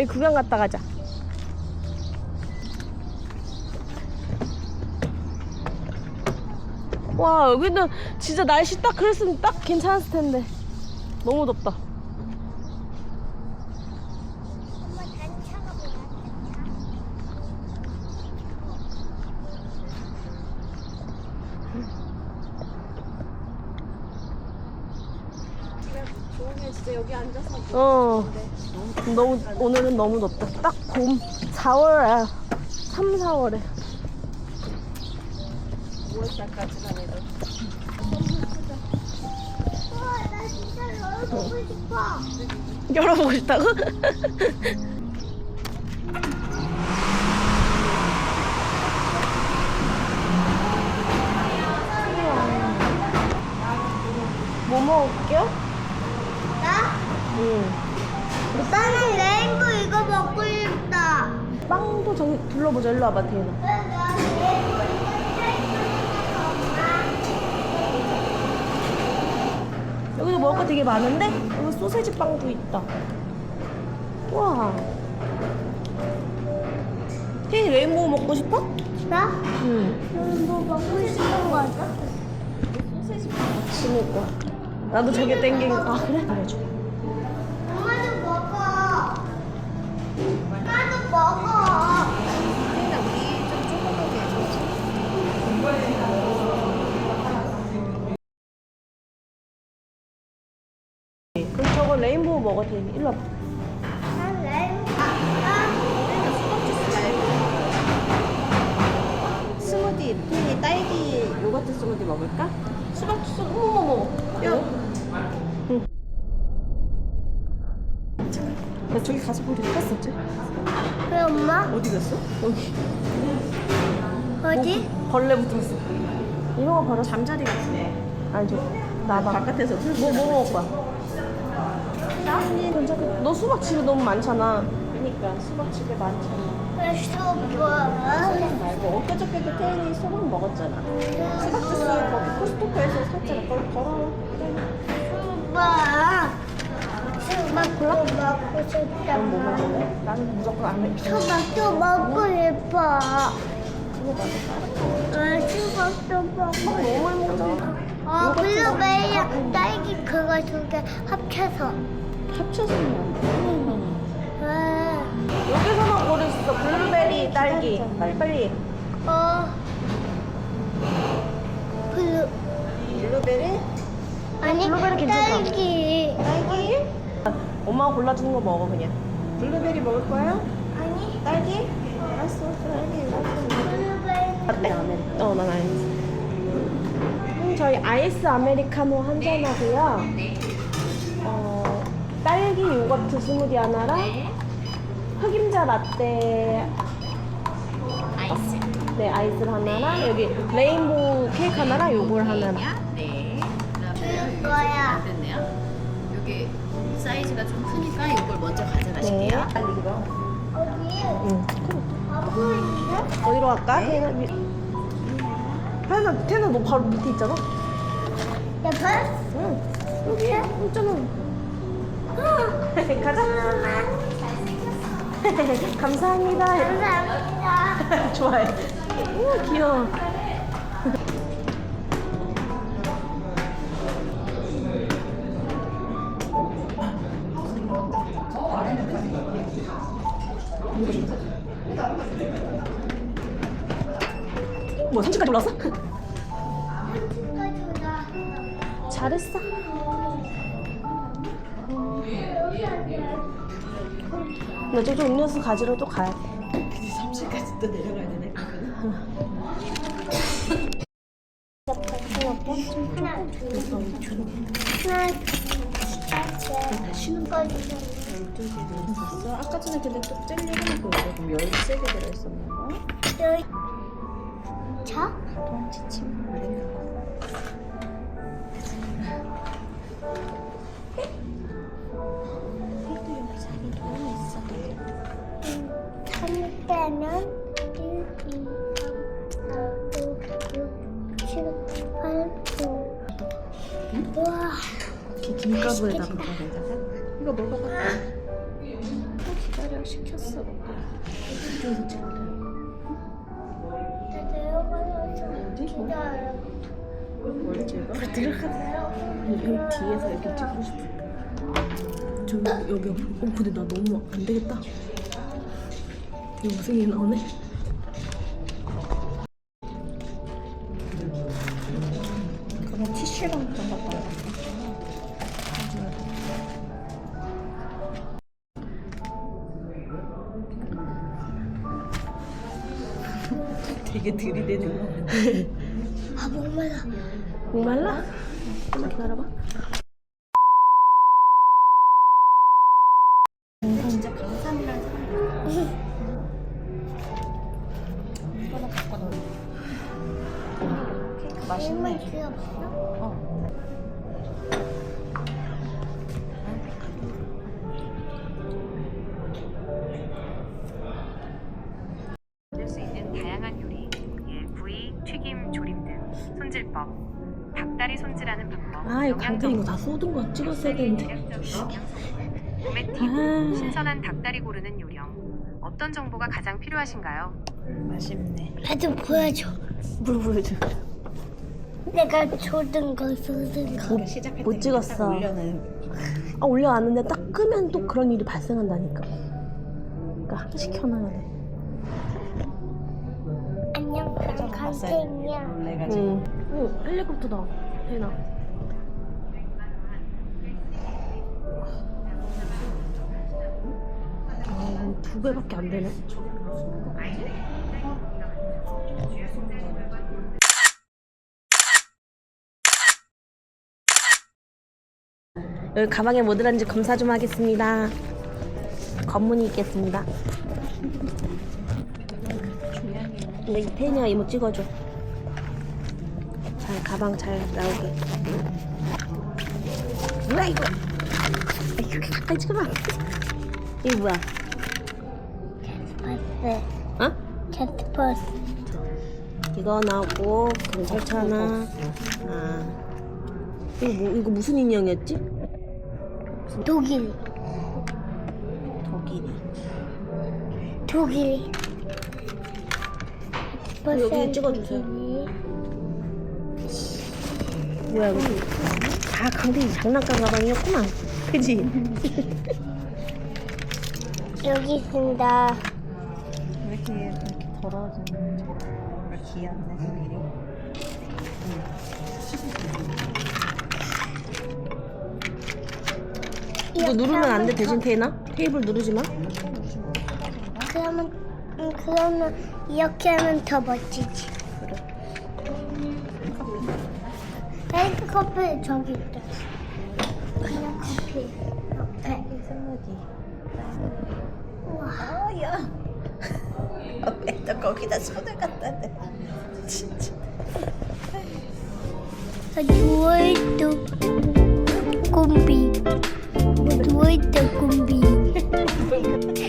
여기 구경 갔다 가자. 와 여기는 진짜 날씨 딱 그랬으면 딱 괜찮았을 텐데 너무 덥다. 엄마 단차가 뭐야? 진짜 여기 앉아서 어 너무 오늘은 너무 덥다. 딱 봄 4월에 3, 4월에 5월달까지만 해도 우와, 나 진짜 열어보고 싶어. 열어보고 싶다고? 뭐 먹을게요? 나? 응. 나는 레인보 이거 먹고 싶다. 빵도 저기 둘러보자. 일로 와봐, 태연아. 여기도 먹을 거 되게 많은데? 여기 소세지 빵도 있다. 와. 태연이 레인보우 먹고 싶어? 나? 응. 레인보 먹고 싶은 거죠? 그니까. 나도 저게 땡긴 거. 아, 그래? 그래 줘. 엄마도 먹어. 나도 먹어. 태인아 우리 좀 조그맣게 해줘 그럼 저거 레인보우 먹어, 태연이. 일로 와봐. 난 레인보. 아, 스무디 태인이 딸기 요거트 스무디 먹을까? 수박 주스, 어머머머. 야. 응. 나 저기 가서 볼때 탔었지? 왜 엄마? 어디 갔어? 여기. 어디? 벌레 붙었어. 이런 거 버려. 잠자리 같은데 아니, 저, 나봐. 바깥에서 풀 뭐, 뭐 먹을 거야? 나? 괜찮아. 너 수박 집에 너무 많잖아. 그니까 수박 집에 많잖아 뭐? 수박 말고 엊그저께도 태인이 수박 먹었잖아 수박 주스 거기 코스트코에서 샀잖아 그걸 걸어 수박. 수박도 먹고 싶다. 넌뭐 먹을래? 나는 무조건 아메리카노. 수박도 먹고 싶어. 아, 수박도 먹고 너무 많이 먹자. 어, 블루베리랑 딸기 그거 두 개 합쳐서. 합쳐서 먹는 아, 여기서만 고를 수 있어. 블루베리, 딸기. 빨리 빨리. 어, 블루 블루베리 아니 블루베리 괜찮다. 딸기. 딸기 엄마가 골라주는 거 먹어 그냥. 블루베리 먹을 거야? 아니 딸기? 알았어 딸기 블루베리. 어때? 어, 난 알겠어. 음, 저희 아이스 아메리카노 한 잔 하고요. 어, 딸기 요거트 스무디 하나랑 흑임자 라떼 아이스. 네 아이스를 하나랑 여기 레인보우 케이크 하나랑 요걸 하나랑. 네. 줄 거야. 안 됐네요. 여기 사이즈가 좀 크니까 이걸 먼저 가져가실게요. 네. 어디? 응. 있어? 어디로 갈까? 미... 태연아, 태연아 너 바로 밑에 있잖아. 야, 봐. 응. 여기 있잖아. 가자. 감사합니다. 감사합니다. 좋아해. 오 귀여워. 뭐 30까지 올랐어? 잘했어. 나 저쪽 음료수 가지러 또 가야 돼. 30까지 또 내려가야 되네 하나, 쉬는 거 12개 들어있었어 아까 전에 근데 또 젤리 하나 그거 그럼 13개 들어있었나 봐 여기 자? 동치침 아닌가 한 때면 1, 2, 3, 4, 5, 6, 7, 8, 9 우와. 김가루에다 김가루에다가 이거 먹어봐. 기다려. 시켰어. 이쪽에서 찍어야 뭘 찍어? 여기 뒤에서 이렇게 찍고 싶어. 저 여기 옆에. 어 근데 나 너무 안 되겠다. 영상이 나오네. 그냥 티슈랑 좀 갖다 놔. 되게 들이대는 거 같아. 아 목말라. 목말라? 좀만 기다려봐. 진짜 감사합니다. 이거나 갖고 놀아. 케이크 맛있네. 귀엽어. 닭다리 손질하는 방법, 아 이거 영양 강태 이거 다 쏟은 거 찍었어야 되는데. 아. 신선한 닭다리 고르는 요령, 어떤 정보가 가장 필요하신가요? 맛있네. 나좀 보여줘. 물 보여줘. 내가 조든 거 쏟은 거. 못, 시작할 못때 찍었어. 딱 올려는 아 올려놨는데 딱 끄면 또 그런 일이 발생한다니까. 그러니까 하나씩 켜놔야 돼. 안녕 그럼 강태이야. 응. 오 헬리콥터다. 혜나. 아, 두 배밖에 안 되네. 여기 가방에 뭐 들었는지 검사 좀 하겠습니다. 검문이 있겠습니다. 근데 이 펜이야 이모 찍어줘. 잘 가방 잘 나오게. 뭐야 이거? 아, 이렇게 가까이 돼. 이거 뭐야? 버스. 어? 캣버스. 이거 나오고 괜찮잖아. 아 이거 뭐 이거 무슨 인형이었지? 독일. 독일이. 독일. 여기 찍어주세요. 뭐야 이거? 아 강대이 장난감 가방이었구만. 그지? 여기 있습니다. 왜 이렇게 이렇게 더러워지는지. 뭔가 귀엽네, 독일이. 이거 누르면 안 돼 대신 테이나? 테이블 누르지 마. 그러면 음, 그러면 이렇게 하면 더 멋지지. 커피 저기 있다. 그냥 커피 옆에. 이상하지. 우와. 아야. 왜또 거기다 손을 갖다 대? 진짜. 저 누워있도 꿈비. 뭐 누워있도 꿈비.